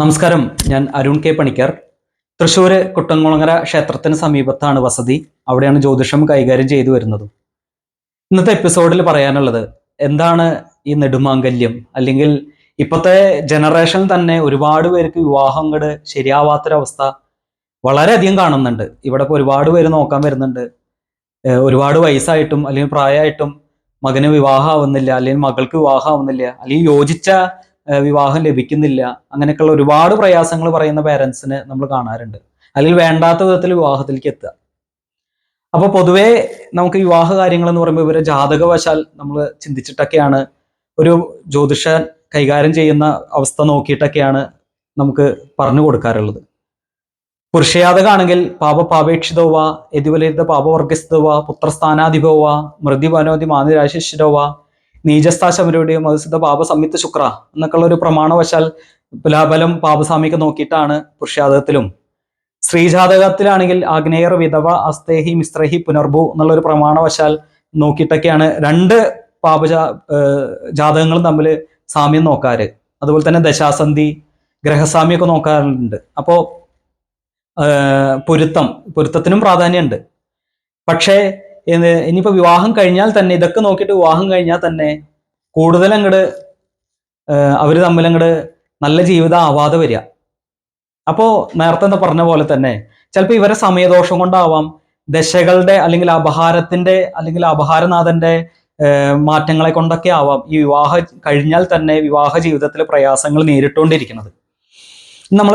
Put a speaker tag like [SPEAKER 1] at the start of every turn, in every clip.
[SPEAKER 1] നമസ്കാരം. ഞാൻ അരുൺ കെ പണിക്കർ. തൃശ്ശൂര് കുട്ടൻകുളങ്ങര ക്ഷേത്രത്തിന് സമീപത്താണ് വസതി. അവിടെയാണ് ജ്യോതിഷം കൈകാര്യം ചെയ്തു വരുന്നത്. ഇന്നത്തെ എപ്പിസോഡിൽ പറയാനുള്ളത് എന്താണ് ഈ നെടുമാങ്കല്യം അല്ലെങ്കിൽ ഇപ്പോഴത്തെ ജനറേഷൻ തന്നെ ഒരുപാട് പേർക്ക് വിവാഹം അങ്ങട് ശരിയാവാത്തൊരവസ്ഥ വളരെയധികം കാണുന്നുണ്ട്. ഇവിടെ ഇപ്പോൾ ഒരുപാട് പേര് നോക്കാൻ വരുന്നുണ്ട്. ഒരുപാട് വയസ്സായിട്ടും അല്ലെങ്കിൽ പ്രായമായിട്ടും മകന് വിവാഹം ആവുന്നില്ല അല്ലെങ്കിൽ മകൾക്ക് വിവാഹം ആവുന്നില്ല അല്ലെങ്കിൽ യോജിച്ച വിവാഹം ലഭിക്കുന്നില്ല. അങ്ങനെയൊക്കെയുള്ള ഒരുപാട് പ്രയാസങ്ങൾ പറയുന്ന പേരൻസിന് നമ്മൾ കാണാറുണ്ട്. അല്ലെങ്കിൽ വേണ്ടാത്ത വിധത്തിൽ വിവാഹത്തിലേക്ക് എത്തുക. അപ്പൊ പൊതുവേ നമുക്ക് വിവാഹ കാര്യങ്ങൾ എന്ന് പറയുമ്പോൾ ഇവരെ ജാതകവശാൽ നമ്മൾ ചിന്തിച്ചിട്ടൊക്കെയാണ്. ഒരു ജ്യോതിഷ കൈകാര്യം ചെയ്യുന്ന അവസ്ഥ നോക്കിയിട്ടൊക്കെയാണ് നമുക്ക് പറഞ്ഞു കൊടുക്കാറുള്ളത്. പുരുഷയാതകാണെങ്കിൽ പാപ പാപേക്ഷിതോവ യതിവലിത പുത്രസ്ഥാനാധിപോവ മൃതി വനോതി മാതിരാശിഷിരവ നീചസ്ഥാശമരുടെയും മധുസിദ്ധ പാപ സംയുക്ത ശുക്ര എന്നൊക്കെയുള്ള ഒരു പ്രമാണവശാൽ തുലാബലം പാപസാമിക്ക് നോക്കിയിട്ടാണ് പുരുഷാതകത്തിലും സ്ത്രീജാതകത്തിലാണെങ്കിൽ ആഗ്നേയർ വിധവ അസ്തേഹി മിസ്ത്രഹി പുനർഭു എന്നുള്ള ഒരു പ്രമാണവശാൽ നോക്കിയിട്ടൊക്കെയാണ് രണ്ട് പാപജാ ജാതകങ്ങളും തമ്മിൽ സാമ്യം നോക്കാറ്. അതുപോലെ തന്നെ ദശാസന്ധി ഗ്രഹസാമ്യമൊക്കെ നോക്കാറുണ്ട്. അപ്പോ പൊരുത്തം പൊരുത്തത്തിനും പ്രാധാന്യമുണ്ട്. പക്ഷേ ഇനിയിപ്പോ വിവാഹം കഴിഞ്ഞാൽ തന്നെ ഇതൊക്കെ നോക്കിയിട്ട് വിവാഹം കഴിഞ്ഞാൽ തന്നെ കൂടുതൽ അങ്ങോട്ട് അവർ തമ്മിൽ അങ്ങോട്ട് നല്ല ജീവിതം ആവാതെ വരിക. അപ്പോ നേരത്തെ എന്താ പറഞ്ഞ പോലെ തന്നെ ചിലപ്പോൾ ഇവരെ സമയദോഷം കൊണ്ടാവാം ദശകളുടെ അല്ലെങ്കിൽ അപഹാരത്തിന്റെ അല്ലെങ്കിൽ അപഹാരനാഥന്റെ മാറ്റങ്ങളെ കൊണ്ടൊക്കെ ആവാം ഈ വിവാഹ കഴിഞ്ഞാൽ തന്നെ വിവാഹ ജീവിതത്തിലെ പ്രയാസങ്ങൾ നേരിട്ടുകൊണ്ടിരിക്കുന്നത് നമ്മൾ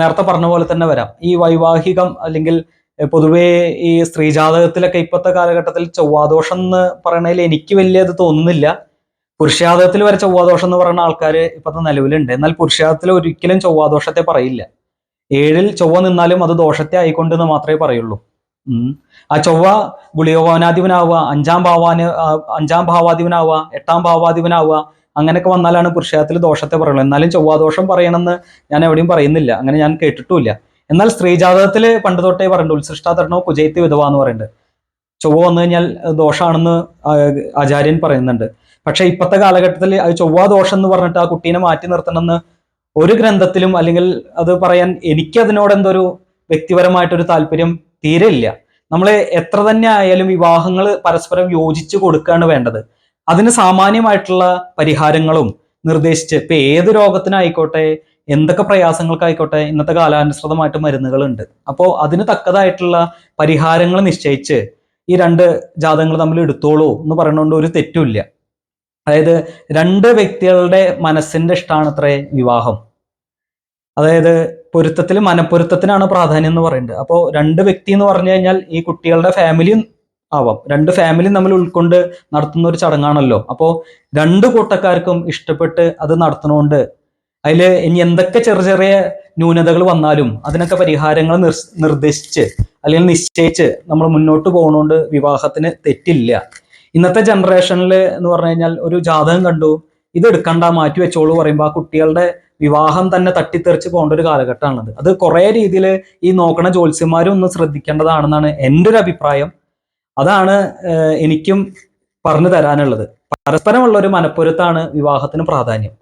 [SPEAKER 1] നേരത്തെ പറഞ്ഞ പോലെ തന്നെ വരാം. ഈ വൈവാഹികം അല്ലെങ്കിൽ പൊതുവേ ഈ സ്ത്രീജാതകത്തിലൊക്കെ ഇപ്പോഴത്തെ കാലഘട്ടത്തിൽ ചൊവ്വാദോഷം എന്ന് പറയണതിൽ എനിക്ക് വലിയ ഇത് തോന്നുന്നില്ല. പുരുഷാതകത്തിൽ വരെ ചൊവ്വാദോഷം എന്ന് പറയുന്ന ആൾക്കാർ ഇപ്പോഴത്തെ നിലവിലുണ്ട്. എന്നാൽ പുരുഷാതത്തിൽ ഒരിക്കലും ചൊവ്വാദോഷത്തെ പറയില്ല. ഏഴിൽ ചൊവ്വ നിന്നാലും അത് ദോഷത്തെ ആയിക്കൊണ്ടെന്ന് മാത്രമേ പറയുള്ളൂ. ആ ചൊവ്വ ഗുളിയോഭാനാധിപനാവുക അഞ്ചാം ഭാവാന് അഞ്ചാം ഭാവാധിപനാവുക എട്ടാം ഭാവാധിപനാവുക അങ്ങനെയൊക്കെ വന്നാലാണ് പുരുഷാതത്തിൽ ദോഷത്തെ പറയുള്ളൂ. എന്നാലും ചൊവ്വാദോഷം പറയണമെന്ന് ഞാൻ എവിടെയും പറയുന്നില്ല. അങ്ങനെ ഞാൻ കേട്ടിട്ടുമില്ല. എന്നാൽ സ്ത്രീജാതകത്തിൽ പണ്ട് തൊട്ടേ പറയുന്നുണ്ട് ഉത്സൃഷ്ടാതരണോ കുജയത്തി വിധവ എന്ന് പറയുന്നുണ്ട് ചൊവ്വ വന്നു കഴിഞ്ഞാൽ ദോഷമാണെന്ന് ആചാര്യൻ പറയുന്നുണ്ട്. പക്ഷേ ഇപ്പോഴത്തെ കാലഘട്ടത്തിൽ അത് ചൊവ്വ ദോഷം എന്ന് പറഞ്ഞിട്ട് ആ കുട്ടീനെ മാറ്റി നിർത്തണമെന്ന് ഒരു ഗ്രന്ഥത്തിലും അല്ലെങ്കിൽ അത് പറയാൻ എനിക്ക് അതിനോട് എന്തൊരു വ്യക്തിപരമായിട്ടൊരു താല്പര്യം തീരെ ഇല്ല നമ്മൾ എത്ര തന്നെ ആയാലും വിവാഹങ്ങൾ പരസ്പരം യോജിച്ച് കൊടുക്കുകയാണ് വേണ്ടത്. അതിന് സാമാന്യമായിട്ടുള്ള പരിഹാരങ്ങളും നിർദ്ദേശിച്ച് ഇപ്പൊ ഏത് രോഗത്തിനായിക്കോട്ടെ എന്തൊക്കെ പ്രയാസങ്ങൾക്കായിക്കോട്ടെ ഇന്നത്തെ കാലാനുസൃതമായിട്ട് മരുന്നുകളുണ്ട്. അപ്പോൾ അതിന് തക്കതായിട്ടുള്ള പരിഹാരങ്ങൾ നിശ്ചയിച്ച് ഈ രണ്ട് ജാതകങ്ങൾ തമ്മിൽ എടുത്തോളൂ എന്ന് പറയുന്നതുകൊണ്ട് ഒരു തെറ്റുമില്ല. അതായത് രണ്ട് വ്യക്തികളുടെ മനസ്സിന്റെ ഇഷ്ടമാണ് അത്രേ വിവാഹം. അതായത് പൊരുത്തത്തിൽ മനപ്പൊരുത്തത്തിനാണ് പ്രാധാന്യം എന്ന് പറയുന്നത്. അപ്പോൾ രണ്ട് വ്യക്തി എന്ന് പറഞ്ഞു കഴിഞ്ഞാൽ ഈ കുട്ടികളുടെ ഫാമിലിയും ആവാം. രണ്ട് ഫാമിലിയും തമ്മിൽ ഉൾക്കൊണ്ട് നടത്തുന്ന ഒരു ചടങ്ങാണല്ലോ. അപ്പോൾ രണ്ട് കൂട്ടക്കാർക്കും ഇഷ്ടപ്പെട്ട് അത് നടത്തുന്നതുകൊണ്ട് അതിൽ ഇനി എന്തൊക്കെ ചെറിയ ചെറിയ ന്യൂനതകൾ വന്നാലും അതിനൊക്കെ പരിഹാരങ്ങൾ നിർദ്ദേശിച്ച് അല്ലെങ്കിൽ നിശ്ചയിച്ച് നമ്മൾ മുന്നോട്ട് പോകുന്നതുകൊണ്ട് വിവാഹത്തിന് തെറ്റില്ല. ഇന്നത്തെ ജനറേഷനിൽ എന്ന് പറഞ്ഞു കഴിഞ്ഞാൽ ഒരു ജാതകം കണ്ടു ഇത് എടുക്കണ്ട മാറ്റി വെച്ചോളൂ പറയുമ്പോൾ ആ കുട്ടികളുടെ വിവാഹം തന്നെ തട്ടിത്തെറിച്ച് പോകേണ്ട ഒരു കാലഘട്ടമാണത്. അത് കുറേ രീതിയിൽ ഈ നോക്കണ ജ്യോത്സ്യന്മാരും ഒന്ന് ശ്രദ്ധിക്കേണ്ടതാണെന്നാണ് എന്റെ ഒരു അഭിപ്രായം. അതാണ് എനിക്കും പറഞ്ഞു തരാനുള്ളത്. പരസ്പരമുള്ള ഒരു മനപ്പൊരുത്താണ് വിവാഹത്തിന് പ്രാധാന്യം.